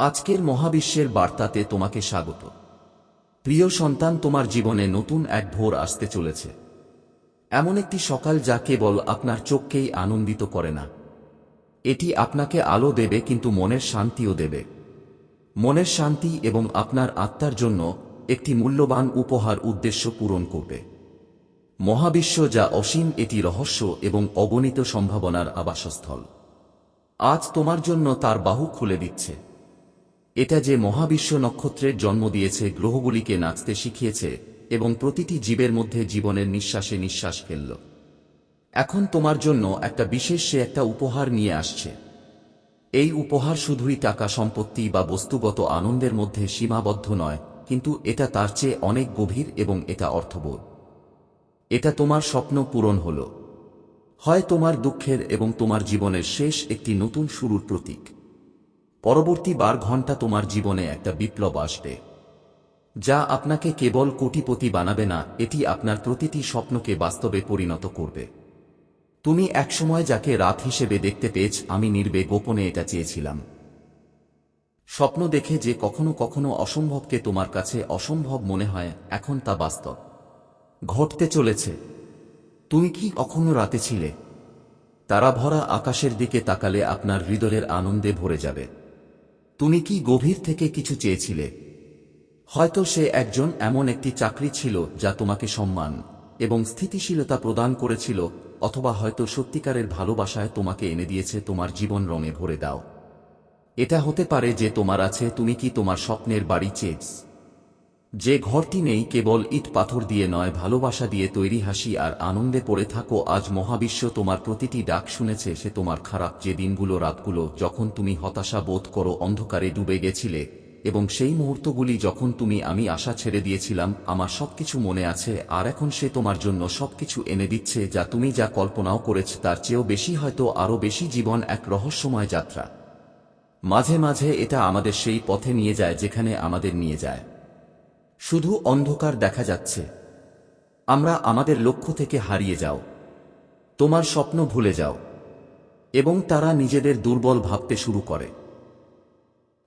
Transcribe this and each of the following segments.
আজকের মহাবিশ্বের বার্তাতে তোমাকে স্বাগত। প্রিয় সন্তান, তোমার জীবনে নতুন এক ভোর আসতে চলেছে। এমন একটি সকাল যা কেবল আপনার চোখকেই আনন্দিত করে না। এটি আপনাকে আলো দেবে, কিন্তু মনের শান্তিও দেবে। মনের শান্তি এবং আপনার আত্মার জন্য একটি মূল্যবান উপহার উদ্দেশ্য পূরণ করবে। মহাবিশ্ব যা অসীম, এটি রহস্য এবং অগণিত সম্ভাবনার আবাসস্থল। আজ তোমার জন্য তার বাহু খুলে দিচ্ছে। এটা যে মহাবিশ্ব নক্ষত্রের জন্ম দিয়েছে, গ্রহগুলিকে নাচতে শিখিয়েছে এবং প্রতিটি জীবের মধ্যে জীবনের নিঃশ্বাসে নিঃশ্বাস ফেলল। এখন তোমার জন্য একটা বিশেষ সে একটা উপহার নিয়ে আসছে। এই উপহার শুধুই টাকা, সম্পত্তি বা বস্তুগত আনন্দের মধ্যে সীমাবদ্ধ নয়, কিন্তু এটা তার চেয়ে অনেক গভীর এবং এটা অর্থবোধ। এটা তোমার স্বপ্ন পূরণ হল। হয় তোমার দুঃখের এবং তোমার জীবনের শেষ একটি নতুন শুরুর প্রতীক। পরবর্তী বার ঘণ্টা তোমার জীবনে একটা বিপ্লব আসবে। যা আপনাকে কেবল কোটিপতি বানাবে না, এটি আপনার প্রতিটি স্বপ্নকে বাস্তবে পরিণত করবে। তুমি একসময় যাকে রাত হিসেবে দেখতে পেয়েছ, আমি নির্বে গোপনে এটা চেয়েছিলাম। স্বপ্ন দেখে যে কখনো কখনো অসম্ভবকে তোমার কাছে অসম্ভব মনে হয়, এখন তা বাস্তব। ঘটতে চলেছে। তুমি কি কখনো রাতে ছিলে? তারা ভরা আকাশের দিকে তাকালে আপনার হৃদয়ের আনন্দে ভরে যাবে। তুমি কি গভীর থেকে কিছু চেয়েছিলে? হয়তো সে একজন এমন একটি চাকরি ছিল যা তোমাকে সম্মান এবং স্থিতিশীলতা প্রদান করেছিল, অথবা হয়তো সত্যিকারের ভালোবাসায় তোমাকে এনে দিয়েছে তোমার জীবন রঙে ভরে দাও। এটা হতে পারে যে তোমার আছে, তুমি কি তোমার স্বপ্নের বাড়ি চেয়েছ? যে ঘরটি নেই কেবল ইট পাথর দিয়ে নয়, ভালোবাসা দিয়ে তৈরি হাসি আর আনন্দে পড়ে থাকো। আজ মহাবিশ্ব তোমার প্রতিটি ডাক শুনেছে, সে তোমার খারাপ যে দিনগুলো, রাতগুলো, যখন তুমি হতাশা বোধ করো, অন্ধকারে ডুবে গেছিলে এবং সেই মুহূর্তগুলি যখন তুমি আমি আশা ছেড়ে দিয়েছিলাম, আমার সবকিছু মনে আছে, আর এখন সে তোমার জন্য সবকিছু এনে দিচ্ছে, যা তুমি যা কল্পনাও করেছ, তার চেয়েও বেশি হয়তো আরও বেশি জীবন এক রহস্যময় যাত্রা। মাঝে মাঝে এটা আমাদের সেই পথে নিয়ে যায়, যেখানে আমাদের নিয়ে যায়। শুধু অন্ধকার দেখা যাচ্ছে। আমরা আমাদের লক্ষ্য থেকে হারিয়ে যাও। তোমার স্বপ্ন ভুলে যাও। এবং তারা নিজেদের দুর্বল ভাবতে শুরু করে।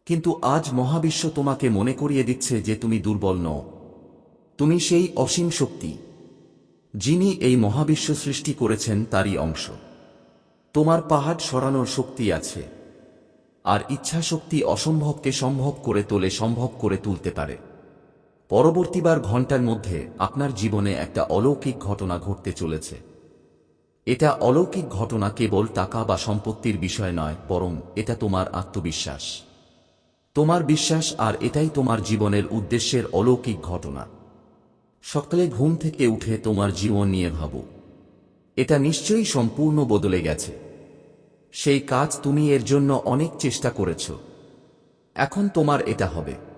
কিন্তু আজ মহাবিশ্ব তোমাকে মনে করিয়ে দিচ্ছে যে তুমি দুর্বল নও। তুমি সেই অসীম শক্তি, যিনি এই মহাবিশ্ব সৃষ্টি করেছেন তারই অংশ। তোমার পাহাড় সরানোর শক্তি আছে, আর ইচ্ছা শক্তি অসম্ভবকে সম্ভব করে তোলে, সম্ভব করে তুলতে পারে। পরবর্তীবার ঘণ্টার মধ্যে আপনার জীবনে একটা অলৌকিক ঘটনা ঘটতে চলেছে। এটা অলৌকিক ঘটনা কেবল টাকা বা সম্পত্তির বিষয় নয়, বরং এটা তোমার আত্মবিশ্বাস। তোমার বিশ্বাস আর এটাই তোমার জীবনের উদ্দেশ্যের অলৌকিক ঘটনা। সকালে ঘুম থেকে উঠে তোমার জীবন নিয়ে ভাবো। এটা নিশ্চয়ই সম্পূর্ণ বদলে গেছে। সেই কাজ তুমি এর জন্য অনেক চেষ্টা করেছ। এখন তোমার এটা হবে।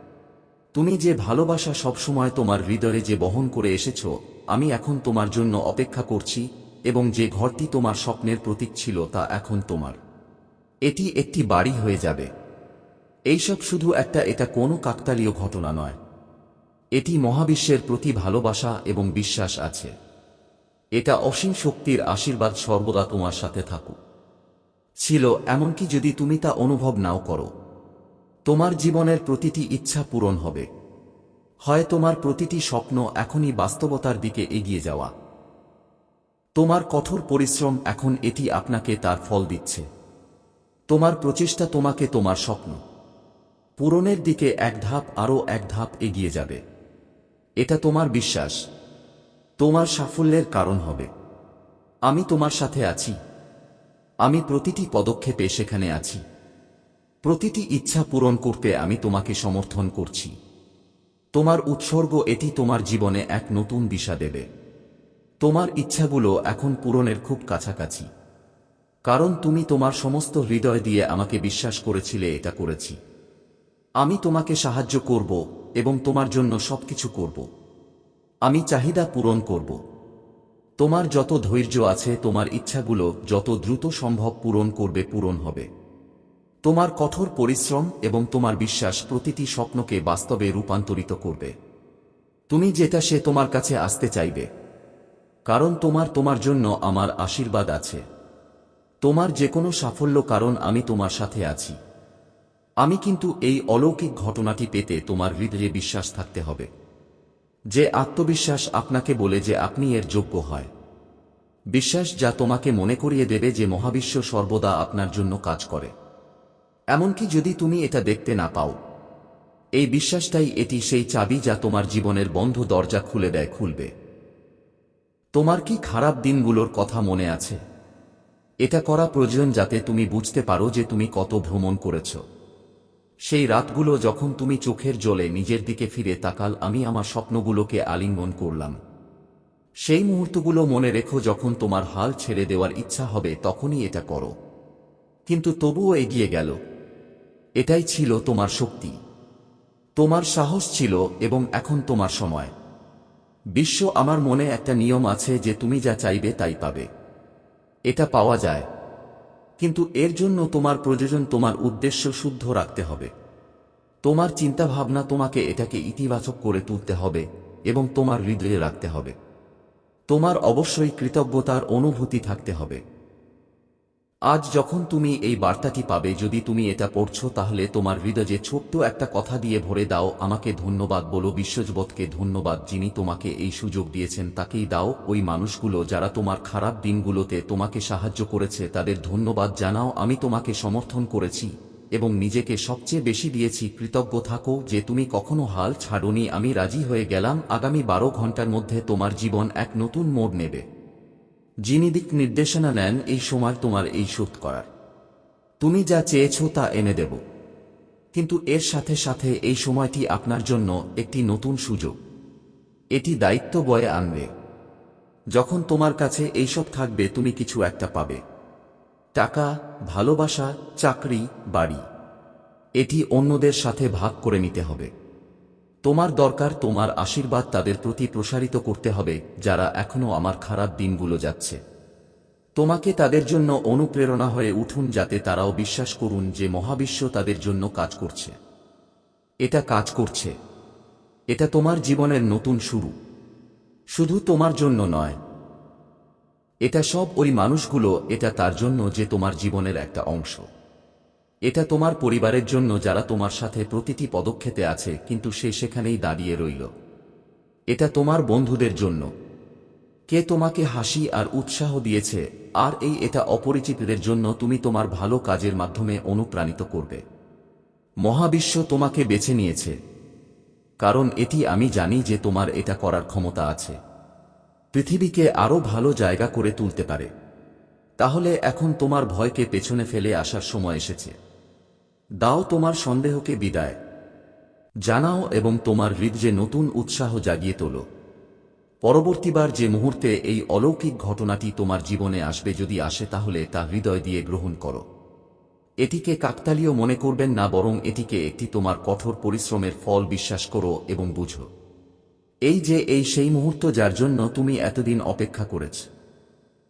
তুমি যে ভালোবাসা সবসময় তোমার হৃদয়ে যে বহন করে এসেছ, আমি এখন তোমার জন্য অপেক্ষা করছি এবং যে ঘরটি তোমার স্বপ্নের প্রতীক ছিল তা এখন তোমার। এটি একটি বাড়ি হয়ে যাবে। এইসব শুধু একটা, এটা কোনো কাকতালীয় ঘটনা নয়। এটি মহাবিশ্বের প্রতি ভালোবাসা এবং বিশ্বাস আছে। এটা অসীম শক্তির আশীর্বাদ সর্বদা তোমার সাথে থাকুক। ছিল, এমনকি যদি তুমি তা অনুভব নাও করো। তোমার জীবনের প্রতিটি ইচ্ছা পূরণ হবে। হয় তোমার প্রতিটি স্বপ্ন এখনই বাস্তবতার দিকে এগিয়ে যাওয়া। তোমার কঠোর পরিশ্রম এখন এটি আপনাকে তার ফল দিচ্ছে। তোমার প্রচেষ্টা তোমাকে তোমার স্বপ্ন। পূরণের দিকে এক ধাপ আরও এক ধাপ এগিয়ে যাবে। এটা তোমার বিশ্বাস। তোমার সাফল্যের কারণ হবে। আমি তোমার সাথে আছি। আমি প্রতিটি পদক্ষেপে সেখানে আছি। প্রতিটি ইচ্ছা পূরণ করতে আমি তোমাকে সমর্থন করছি। তোমার উৎসর্গ এটি তোমার জীবনে এক নতুন দিশা দেবে। তোমার ইচ্ছাগুলো এখন পূরণের খুব কাছাকাছি। কারণ তুমি তোমার সমস্ত হৃদয় দিয়ে আমাকে বিশ্বাস করেছিলে, এটা করেছি। আমি তোমাকে সাহায্য করব এবং তোমার জন্য সবকিছু করব। আমি চাহিদা পূরণ করব। তোমার যত ধৈর্য আছে, তোমার ইচ্ছাগুলো যত দ্রুত সম্ভব পূরণ করবে, পূরণ হবে। তোমার কঠোর পরিশ্রম এবং তোমার বিশ্বাস প্রতিটি স্বপ্নকে বাস্তবে রূপান্তরিত করবে। তুমি যেটা সে তোমার কাছে আসতে চাইবে। কারণ তোমার তোমার জন্য আমার আশীর্বাদ আছে। তোমার যে কোনো সাফল্য কারণ আমি তোমার সাথে আছি। আমি কিন্তু এই অলৌকিক ঘটনাটি পেতে তোমার হৃদয়ে বিশ্বাস থাকতে হবে। যে আত্মবিশ্বাস আপনাকে বলে যে আপনি এর যোগ্য হয়। বিশ্বাস যা তোমাকে মনে করিয়ে দেবে যে মহাবিশ্ব সর্বদা আপনার জন্য কাজ করে। এমনকি যদি তুমি এটা দেখতে না পাও। এই বিশ্বাসটাই এটি সেই চাবি যা তোমার জীবনের বন্ধ দরজা খুলে দেয়, খুলবে। তোমার কি খারাপ দিনগুলোর কথা মনে আছে? এটা করা প্রয়োজন যাতে তুমি বুঝতে পারো যে তুমি কত ভ্রমণ করেছ। সেই রাতগুলো যখন তুমি চোখের জলে নিজের দিকে ফিরে তাকাল, আমি আমার স্বপ্নগুলোকে আলিঙ্গন করলাম। সেই মুহূর্তগুলো মনে রেখো যখন তোমার হাল ছেড়ে দেওয়ার ইচ্ছা হবে, তখনই এটা করো। কিন্তু তবুও এগিয়ে গেল। এটাই ছিল তোমার শক্তি। তোমার সাহস ছিল এবং এখন তোমার সময়। বিশ্ব আমার মনে একটা নিয়ম আছে যে তুমি যা চাইবে তাই পাবে। এটা পাওয়া যায়। কিন্তু এর জন্য তোমার প্রয়োজন তোমার উদ্দেশ্য শুদ্ধ রাখতে হবে। তোমার চিন্তাভাবনা তোমাকে এটাকে ইতিবাচক করে তুলতে হবে এবং তোমার হৃদয়ে রাখতে হবে। তোমার অবশ্যই কৃতজ্ঞতার অনুভূতি থাকতে হবে। আজ যখন তুমি এই বার্তাটি পাবে, যদি তুমি এটা পড়ছো, তাহলে তোমার হৃদয়ে ছোট্ট একটা কথা দিয়ে ভরে দাও, আমাকে ধন্যবাদ বলো, বিশ্বজগৎকে ধন্যবাদ যিনি তোমাকে এই সুযোগ দিয়েছেন, তাকেই দাও। ওই মানুষগুলো যারা তোমার খারাপ দিনগুলোতে তোমাকে সাহায্য করেছে, তাদের ধন্যবাদ জানাও, আমি তোমাকে সমর্থন করেছি এবং নিজেকে সবচেয়ে বেশি দিয়েছি, কৃতজ্ঞ থাকো যে তুমি কখনো হাল ছাড়নি, আমি রাজি হয়ে গেলাম, আগামী বারো ঘণ্টার মধ্যে তোমার জীবন এক নতুন মোড় নেবে। যিনি দিক নির্দেশনা নেন, এই সময় তোমার এই শোধ করার। তুমি যা চেয়েছ তা এনে দেব। কিন্তু এর সাথে সাথে এই সময়টি আপনার জন্য একটি নতুন সুযোগ। এটি দায়িত্ব বয়ে আনবে। যখন তোমার কাছে এইসব থাকবে, তুমি কিছু একটা পাবে। টাকা, ভালোবাসা, চাকরি, বাড়ি। এটি অন্যদের সাথে ভাগ করে নিতে হবে। তোমার দরকার, তোমার আশীর্বাদ তাদের প্রতি প্রসারিত করতে হবে, যারা এখনও আমার খারাপ দিনগুলো যাচ্ছে। তোমাকে তাদের জন্য অনুপ্রেরণা হয়ে উঠুন যাতে তারাও বিশ্বাস করুন যে মহাবিশ্ব তাদের জন্য কাজ করছে। এটা কাজ করছে। এটা তোমার জীবনের নতুন শুরু। শুধু তোমার জন্য নয়। এটা সব ওই মানুষগুলো, এটা তার জন্য যে তোমার জীবনের একটা অংশ। এটা তোমার পরিবারের জন্য যারা তোমার সাথে প্রতিটি পদক্ষেপে আছে, কিন্তু সে সেখানেই দাঁড়িয়ে রইল। এটা তোমার বন্ধুদের জন্য। কে তোমাকে হাসি আর উৎসাহ দিয়েছে, আর এই এটা অপরিচিতদের জন্য তুমি তোমার ভালো কাজের মাধ্যমে অনুপ্রাণিত করবে। মহাবিশ্ব তোমাকে বেছে নিয়েছে। কারণ এটি আমি জানি যে তোমার এটা করার ক্ষমতা আছে। পৃথিবীকে আরও ভালো জায়গা করে তুলতে পারে। তাহলে এখন তোমার ভয়কে পেছনে ফেলে আসার সময় এসেছে। দাও তোমার সন্দেহকে বিদায়। জানাও এবং তোমার হৃদয়ে নতুন উৎসাহ জাগিয়ে তোলো। পরবর্তীবার যে মুহূর্তে এই অলৌকিক ঘটনাটি তোমার জীবনে আসবে যদি আসে তাহলে তা হৃদয় দিয়ে গ্রহণ করো। এটিকে কাকতালীয় মনে করবেন না বরং এটিকে একটি তোমার কঠোর পরিশ্রমের ফল বিশ্বাস করো এবং বুঝো। এই যে এই সেই মুহূর্ত যার জন্য তুমি এতদিন অপেক্ষা করেছ।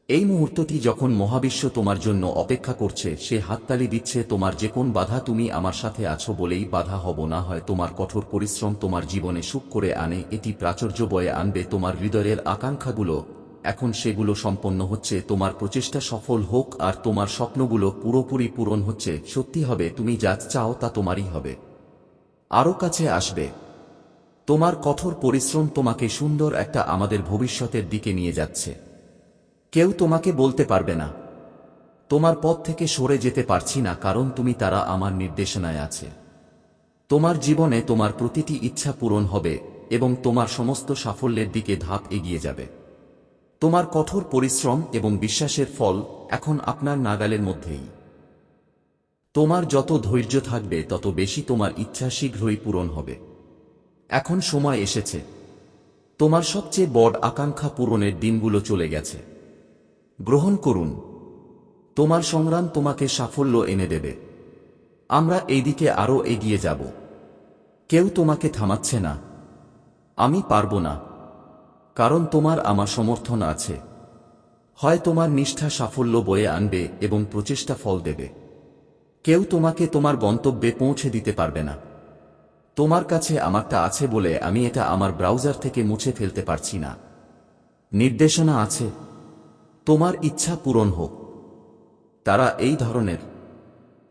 এই মুহূর্তটি যখন মহাবিশ্ব তোমার জন্য অপেক্ষা করছে, সে হাততালি দিচ্ছে, তোমার যে কোন বাধা তুমি আমার সাথে আছো বলেই বাধা হব না হয় তোমার কঠোর পরিশ্রম তোমার জীবনে সুখ করে আনে, এটি প্রাচুর্য বয়ে আনবে তোমার হৃদয়ের আকাঙ্ক্ষাগুলো। এখন সেগুলো সম্পন্ন হচ্ছে, তোমার প্রচেষ্টা সফল হোক আর তোমার স্বপ্নগুলো পুরোপুরি পূরণ হচ্ছে, সত্যি হবে, তুমি যা চাও তা তোমারই হবে। আরও কাছে আসবে। তোমার কঠোর পরিশ্রম তোমাকে সুন্দর একটা আমাদের ভবিষ্যতের দিকে নিয়ে যাচ্ছে। কেউ তোমাকে বলতে পারবে না। তোমার পথ থেকে সরে যেতে পারছি না কারণ তুমি তারা আমার নির্দেশনায় আছে। তোমার জীবনে তোমার প্রতিটি ইচ্ছা পূরণ হবে এবং তোমার সমস্ত সাফল্যের দিকে ধাপ এগিয়ে যাবে। তোমার কঠোর পরিশ্রম এবং বিশ্বাসের ফল এখন আপনার নাগালের মধ্যেই। তোমার যত ধৈর্য থাকবে, তত বেশি তোমার ইচ্ছা শীঘ্রই পূরণ হবে। এখন সময় এসেছে। তোমার সবচেয়ে বড় আকাঙ্ক্ষা পূরণের দিনগুলো চলে গেছে। গ্রহণ করুন। তোমার সংগ্রাম তোমাকে সাফল্য এনে দেবে। আমরা এই দিকে আরও এগিয়ে যাব। কেউ তোমাকে থামাচ্ছে না। আমি পারব না। কারণ তোমার আমার সমর্থন আছে। হয় তোমার নিষ্ঠা সাফল্য বয়ে আনবে এবং প্রচেষ্টা ফল দেবে। কেউ তোমাকে তোমার গন্তব্যে পৌঁছে দিতে পারবে না। তোমার কাছে আমারটা আছে বলে আমি এটা আমার ব্রাউজার থেকে মুছে ফেলতে পারছি না। নির্দেশনা আছে। তোমার ইচ্ছা পূরণ হোক। তারা এই ধরনের,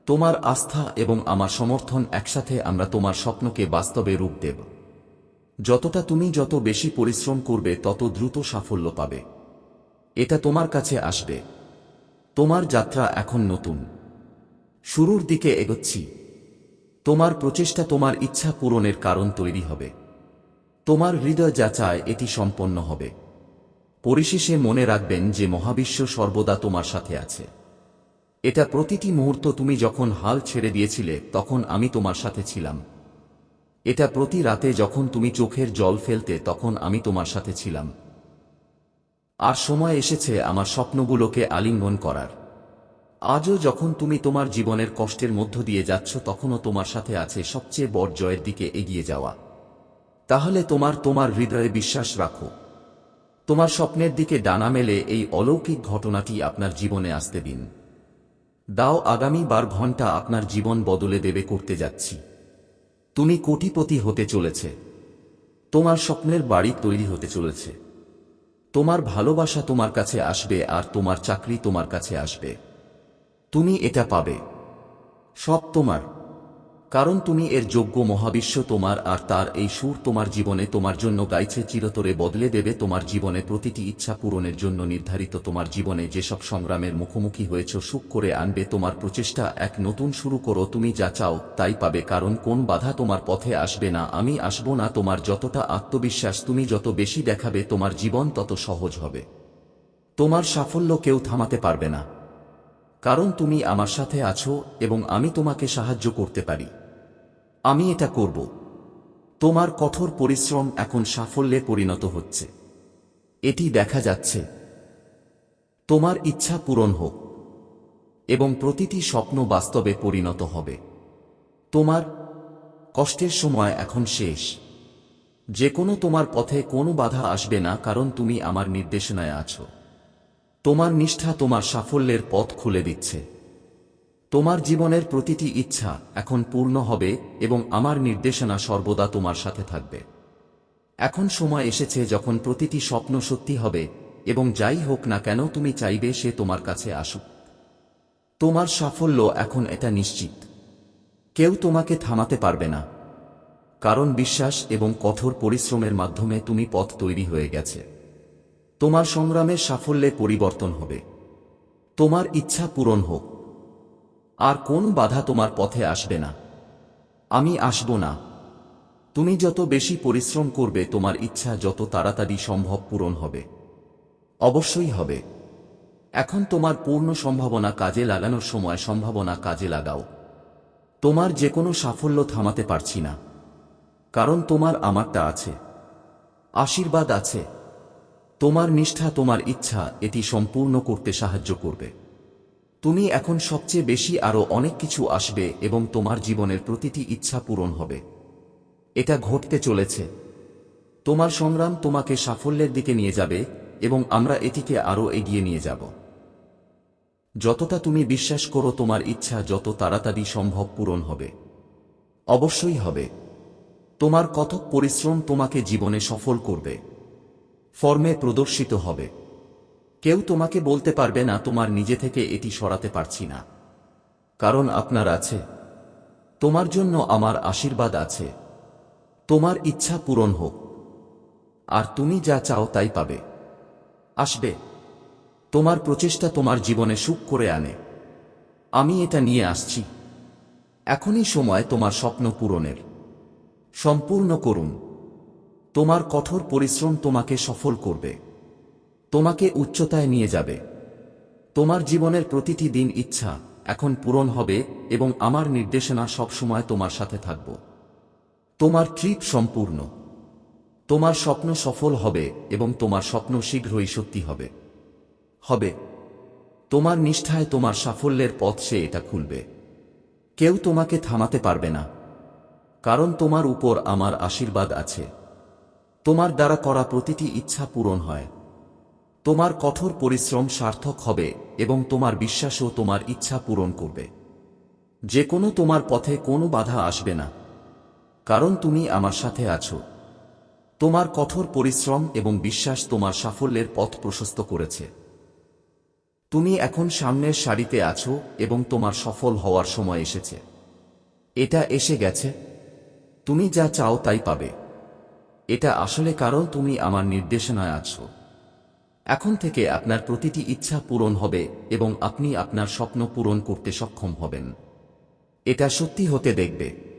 তোমার আস্থা এবং আমার সমর্থন একসাথে আমরা তোমার স্বপ্নকে বাস্তবে রূপ দেব। যতটা তুমি যত বেশি পরিশ্রম করবে, তত দ্রুত সাফল্য পাবে। এটা তোমার কাছে আসবে। তোমার যাত্রা এখন নতুন। শুরুর দিকে এগোচ্ছি। তোমার প্রচেষ্টা তোমার ইচ্ছা পূরণের কারণ তৈরি হবে। তোমার হৃদয় যা চায়, এটি সম্পন্ন হবে। পরিশেষে মনে রাখবেন যে মহাবিশ্ব সর্বদা তোমার সাথে আছে। এটা প্রতিটি মুহূর্ত তুমি যখন হাল ছেড়ে দিয়েছিলে, তখন আমি তোমার সাথে ছিলাম। এটা প্রতি রাতে যখন তুমি চোখের জল ফেলতে, তখন আমি তোমার সাথে ছিলাম। আর সময় এসেছে আমার স্বপ্নগুলোকে আলিঙ্গন করার। আজও যখন তুমি তোমার জীবনের কষ্টের মধ্য দিয়ে যাচ্ছ, তখনও তোমার সাথে আছে সবচেয়ে বড় জয়ের দিকে এগিয়ে যাওয়া। তাহলে তোমার তোমার হৃদয়ে বিশ্বাস রাখো। তোমার স্বপ্নের দিকে ডানা মেলে এই অলৌকিক ঘটনাটি আপনার জীবনে আসতে দিন। দাও আগামী বার ঘণ্টা আপনার জীবন বদলে দেবে করতে যাচ্ছি। তুমি কোটিপতি হতে চলেছে। তোমার স্বপ্নের বাড়ি তৈরি হতে চলেছে। তোমার ভালোবাসা তোমার কাছে আসবে আর তোমার চাকরি তোমার কাছে আসবে। তুমি এটা পাবে। সব তোমার। কারণ তুমি এর যোগ্য মহাবিশ্ব তোমার আর তার এই সুর তোমার জীবনে তোমার জন্য গাইছে চিরতরে বদলে দেবে তোমার জীবনে প্রতিটি ইচ্ছা পূরণের জন্য নির্ধারিত তোমার জীবনে যেসব সংগ্রামের মুখোমুখি হয়েছ সুখ করে আনবে তোমার প্রচেষ্টা এক নতুন শুরু করো, তুমি যা চাও তাই পাবে, কারণ কোন বাধা তোমার পথে আসবে না, আমি আসব না তোমার যতটা আত্মবিশ্বাস তুমি যত বেশি দেখাবে তোমার জীবন তত সহজ হবে। তোমার সাফল্য কেউ থামাতে পারবে না। কারণ তুমি আমার সাথে আছো এবং আমি তোমাকে সাহায্য করতে পারি। আমি এটা করব। তোমার কঠোর পরিশ্রম এখন সাফল্যে পরিণত হচ্ছে। এটি দেখা যাচ্ছে। তোমার ইচ্ছা পূরণ হোক এবং প্রতিটি স্বপ্ন বাস্তবে পরিণত হবে। তোমার কষ্টের সময় এখন শেষ। যে কোনো তোমার পথে কোনো বাধা আসবে না কারণ তুমি আমার নির্দেশনায় আছো। তোমার নিষ্ঠা তোমার সাফল্যের পথ খুলে দিচ্ছে। তোমার জীবনের প্রতিটি ইচ্ছা এখন পূর্ণ হবে এবং আমার নির্দেশনা সর্বদা তোমার সাথে থাকবে। এখন সময় এসেছে যখন প্রতিটি স্বপ্ন সত্যি হবে এবং যাই হোক না কেন তুমি চাইবে সে তোমার কাছে আসুক। তোমার সাফল্য এখন এটা নিশ্চিত। কেউ তোমাকে থামাতে পারবে না। কারণ বিশ্বাস এবং কঠোর পরিশ্রমের মাধ্যমে তুমি পথ তৈরি হয়ে গেছে। তোমার সংগ্রামের সাফল্যে পরিবর্তন হবে। তোমার ইচ্ছা পূরণ হোক। আর কোন বাধা তোমার পথে আসবে না। আমি আসব না। তুমি যত বেশি পরিশ্রম করবে, তোমার ইচ্ছা যত তাড়াতাড়ি সম্ভব পূরণ হবে। অবশ্যই হবে। এখন তোমার পূর্ণ সম্ভাবনা কাজে লাগানোর সময় সম্ভাবনা কাজে লাগাও। তোমার যে কোনো সাফল্য থামাতে পারছি না। কারণ তোমার আমারটা আছে। আশীর্বাদ আছে। তোমার নিষ্ঠা, তোমার ইচ্ছা, এটি সম্পূর্ণ করতে সাহায্য করবে। তুমি এখন সবচেয়ে বেশি আরও অনেক কিছু আসবে এবং তোমার জীবনের প্রতিটি ইচ্ছা পূরণ হবে। এটা ঘটতে চলেছে। তোমার সংগ্রাম তোমাকে সাফল্যের দিকে নিয়ে যাবে এবং আমরা এটিকে আরও এগিয়ে নিয়ে যাব। যতটা তুমি বিশ্বাস করো তোমার ইচ্ছা যত তাড়াতাড়ি সম্ভব পূরণ হবে। অবশ্যই হবে। তোমার কতক পরিশ্রম তোমাকে জীবনে সফল করবে। ফর্মে প্রদর্শিত হবে। কেউ তোমাকে বলতে পারবে না তোমার নিজে থেকে এটি সরাতে পারছি না। কারণ আপনার আছে। তোমার জন্য আমার আশীর্বাদ আছে। তোমার ইচ্ছা পূরণ হোক। আর তুমি যা চাও তাই পাবে। আসবে। তোমার প্রচেষ্টা তোমার জীবনে সুখ করে আনে। আমি এটা নিয়ে আসছি। এখনই সময় তোমার স্বপ্ন পূরণের। সম্পূর্ণ করুন। তোমার কঠোর পরিশ্রম তোমাকে সফল করবে। তোমাকে উচ্চতায় নিয়ে যাবে। তোমার জীবনের প্রতিটি দিন ইচ্ছা এখন পূরণ হবে এবং আমার নির্দেশনা সবসময় তোমার সাথে থাকব। তোমার ট্রিপ সম্পূর্ণ। তোমার স্বপ্ন সফল হবে এবং তোমার স্বপ্ন শীঘ্রই সত্যি হবে। হবে। তোমার নিষ্ঠায় তোমার সাফল্যের পথ সে এটা খুলবে। কেউ তোমাকে থামাতে পারবে না। কারণ তোমার উপর আমার আশীর্বাদ আছে। তোমার দ্বারা করা প্রতিটি ইচ্ছা পূরণ হয়। তোমার কঠোর পরিশ্রম সার্থক হবে এবং তোমার বিশ্বাসও তোমার ইচ্ছা পূরণ করবে। যে কোনো তোমার পথে কোনো বাধা আসবে না, কারণ তুমি আমার সাথে আছো। তোমার কঠোর পরিশ্রম এবং বিশ্বাস তোমার সাফল্যের পথ প্রশস্ত করেছে। তুমি এখন সামনের সারিতে আছো এবং তোমার সফল হওয়ার সময় এসেছে। এটা এসে গেছে। তুমি যা চাও তাই পাবে। এটা আসলে কারণ তুমি আমার নির্দেশনায় আছো। এখন থেকে আপনার প্রতিটি ইচ্ছা পূরণ হবে এবং আপনি আপনার স্বপ্ন পূরণ করতে সক্ষম হবেন। এটা সত্যি হতে দেখবে।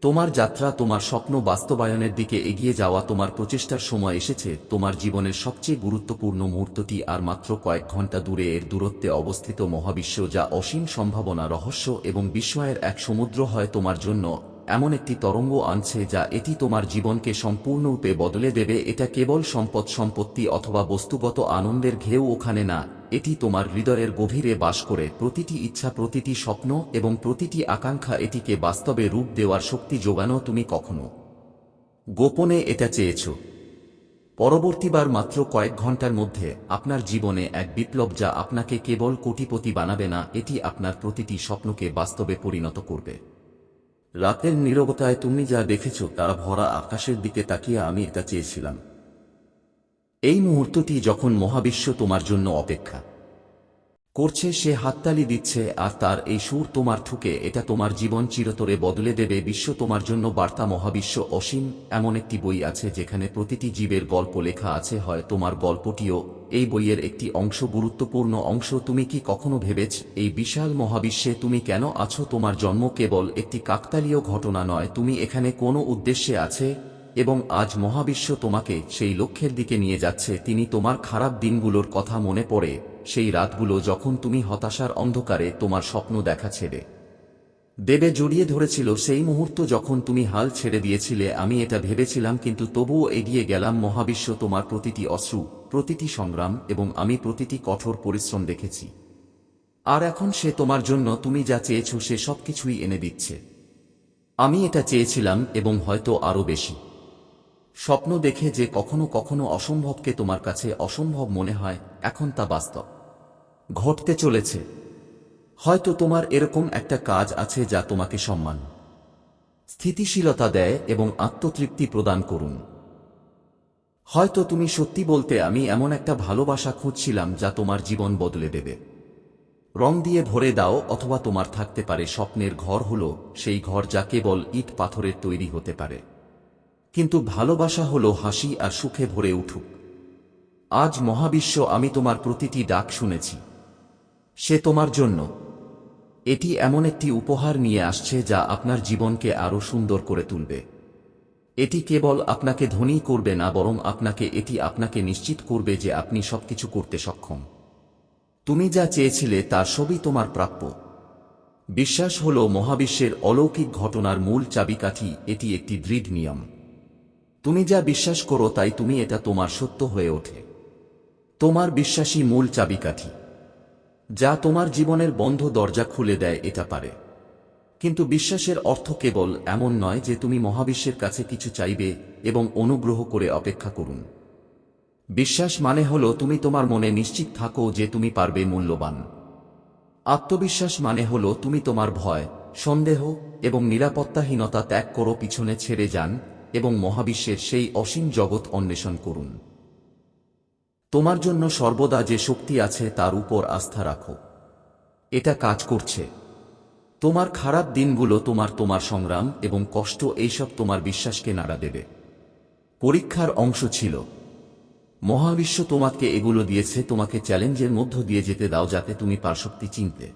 তোমার যাত্রা, তোমার স্বপ্ন বাস্তবায়নের দিকে এগিয়ে যাওয়া, তোমার প্রচেষ্টার সময় এসেছে, তোমার জীবনের সবচেয়ে গুরুত্বপূর্ণ মুহূর্তটি আর মাত্র কয়েক ঘণ্টা দূরে এর দূরত্বে অবস্থিত মহাবিশ্ব যা অসীম সম্ভাবনা, রহস্য এবং বিস্ময়ের এক সমুদ্র হয় তোমার জন্য। এমন একটি তরঙ্গ আনছে যা এটি তোমার জীবনকে সম্পূর্ণরূপে বদলে দেবে। এটা কেবল সম্পদ, সম্পত্তি অথবা বস্তুগত আনন্দের ঘেউ ওখানে না। এটি তোমার হৃদয়ের গভীরে বাস করে। প্রতিটি ইচ্ছা, প্রতিটি স্বপ্ন এবং প্রতিটি আকাঙ্ক্ষা এটিকে বাস্তবে রূপ দেওয়ার শক্তি যোগানো তুমি কখনো। গোপনে এটা চেয়েছ। পরবর্তীবার মাত্র কয়েক ঘণ্টার মধ্যে আপনার জীবনে এক বিপ্লব যা আপনাকে কেবল কোটিপতি বানাবে না, এটি আপনার প্রতিটি স্বপ্নকে বাস্তবে পরিণত করবে। রাতের নীরবতায় তুমি যা দেখেছ তারা ভরা আকাশের দিকে তাকিয়ে আমি এটা চেয়েছিলাম। এই মুহূর্তটি যখন মহাবিশ্ব তোমার জন্য অপেক্ষা। করছে, সে হাততালি দিচ্ছে, আর তার এই সুর তোমার ঠুকে, এটা তোমার জীবন চিরতরে বদলে দেবে, বিশ্ব তোমার জন্য বার্তা মহাবিশ্ব অসীম, এমন একটি বই আছে যেখানে প্রতিটি জীবের গল্প লেখা আছে, হয় তোমার গল্পটিও, এই বইয়ের একটি অংশ গুরুত্বপূর্ণ অংশ, তুমি কি কখনো ভেবেছ, এই বিশাল মহাবিশ্বে তুমি কেন আছো, তোমার জন্ম কেবল একটি কাকতালীয় ঘটনা নয়, তুমি এখানে কোনো উদ্দেশ্যে আছে? এবং আজ মহাবিশ্ব তোমাকে সেই লক্ষ্যের দিকে নিয়ে যাচ্ছে, তিনি তোমার খারাপ দিনগুলোর কথা মনে পড়ে সেই রাতগুলো যখন তুমি হতাশার অন্ধকারে তোমার স্বপ্ন দেখা ছেড়ে। দেবে জড়িয়ে ধরেছিল সেই মুহূর্ত যখন তুমি হাল ছেড়ে দিয়েছিলে, আমি এটা ভেবেছিলাম কিন্তু তবুও এগিয়ে গেলাম মহাবিশ্ব তোমার প্রতিটি অশ্রু, প্রতিটি সংগ্রাম এবং আমি প্রতিটি কঠোর পরিশ্রম দেখেছি। আর এখন সে তোমার জন্য তুমি যা চেয়েছ সে সবকিছুই এনে দিচ্ছে। আমি এটা চেয়েছিলাম এবং হয়তো আরও বেশি। স্বপ্ন দেখে যে কখনো কখনো অসম্ভবকে তোমার কাছে অসম্ভব মনে হয়, এখন তা বাস্তব। ঘটতে চলেছে। হয়তো তোমার এরকম একটা কাজ আছে যা তোমাকে সম্মান, স্থিতিশীলতা দেয় এবং আত্মতৃপ্তি প্রদান করুন। হয়তো তুমি সত্যি বলতে, আমি এমন একটা ভালোবাসা খুঁজছিলাম যা তোমার জীবন বদলে দেবে। রং দিয়ে ভরে দাও অথবা তোমার থাকতে পারে স্বপ্নের ঘর হলো সেই ঘর যা কেবল ইট পাথরের তৈরি হতে পারে। কিন্তু ভালোবাসা হলো হাসি আর সুখে ভরে উঠুক। আজ মহাবিশ্ব আমি তোমার প্রতিটি ডাক শুনেছি। সে তোমার জন্য। এটি এমন একটি উপহার নিয়ে আসছে যা আপনার জীবনকে আরও সুন্দর করে তুলবে। এটি কেবল আপনাকে ধনী করবে না, বরং আপনাকে, এটি আপনাকে নিশ্চিত করবে যে আপনি সবকিছু করতে সক্ষম। তুমি যা চেয়েছিলে তার সবই তোমার প্রাপ্য। বিশ্বাস হল মহাবিশ্বের অলৌকিক ঘটনার মূল চাবিকাঠি, এটি একটি দৃঢ় নিয়ম। তুমি যা বিশ্বাস করো তাই তুমি এটা তোমার সত্য হয়ে ওঠে। তোমার বিশ্বাসী মূল চাবিকাঠি। যা তোমার জীবনের বন্ধ দরজা খুলে দেয় এটা পারে। কিন্তু বিশ্বাসের অর্থ কেবল এমন নয় যে তুমি মহাবিশ্বের কাছে কিছু চাইবে এবং অনুগ্রহ করে অপেক্ষা করুন। বিশ্বাস মানে হল তুমি তোমার মনে নিশ্চিত থাকো যে তুমি পারবে মূল্যবান। আত্মবিশ্বাস মানে হল তুমি তোমার ভয়, সন্দেহ এবং নিরাপত্তাহীনতা ত্যাগ করো, পিছনে ছেড়ে যান এবং মহাবিশ্বের সেই অসীম জগৎ অন্বেষণ করুন। তোমার জন্য সর্বদা যে শক্তি আছে তার উপর আস্থা রাখো। এটা কাজ করছে। তোমার খারাপ দিনগুলো তোমার তোমার সংগ্রাম এবং কষ্ট এইসব তোমার বিশ্বাসকে নাড়া দেবে। পরীক্ষার অংশ ছিল। মহাবিশ্ব তোমাকে এগুলো দিয়েছে, তোমাকে চ্যালেঞ্জের মধ্য দিয়ে যেতে দাও যাতে তুমি পারশক্তি চিনতে।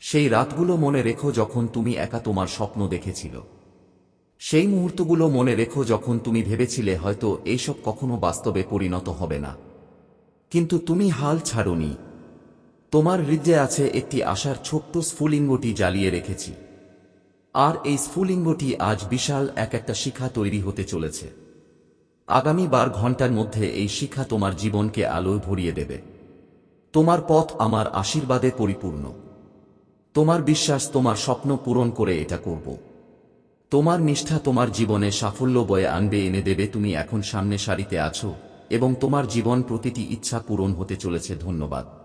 সেই রাতগুলো মনে রেখো যখন তুমি একা তোমার স্বপ্ন দেখেছিল। সেই মুহূর্তগুলো মনে রেখো যখন তুমি ভেবেছিলে হয়তো এইসব কখনো বাস্তবে পরিণত হবে না। কিন্তু তুমি হাল ছাড়নি। তোমার হৃদয়ে আছে একটি আশার ছোট্ট স্ফুলিঙ্গটি জ্বালিয়ে রেখেছি। আর এই স্ফুলিঙ্গটি আজ বিশাল এক একটা শিখা তৈরি হতে চলেছে। আগামী বার ঘণ্টার মধ্যে এই শিখা তোমার জীবনকে আলোয় ভরিয়ে দেবে। তোমার পথ আমার আশীর্বাদে পরিপূর্ণ। তোমার বিশ্বাস তোমার স্বপ্ন পূরণ করে এটা করব। তোমার নিষ্ঠা তোমার জীবনে সাফল্য বয়ে আনবে, এনে দেবে তুমি এখন সামনে সারিতে আছো, এবং তোমার জীবন প্রতিটি ইচ্ছা পূরণ হতে চলেছে, ধন্যবাদ।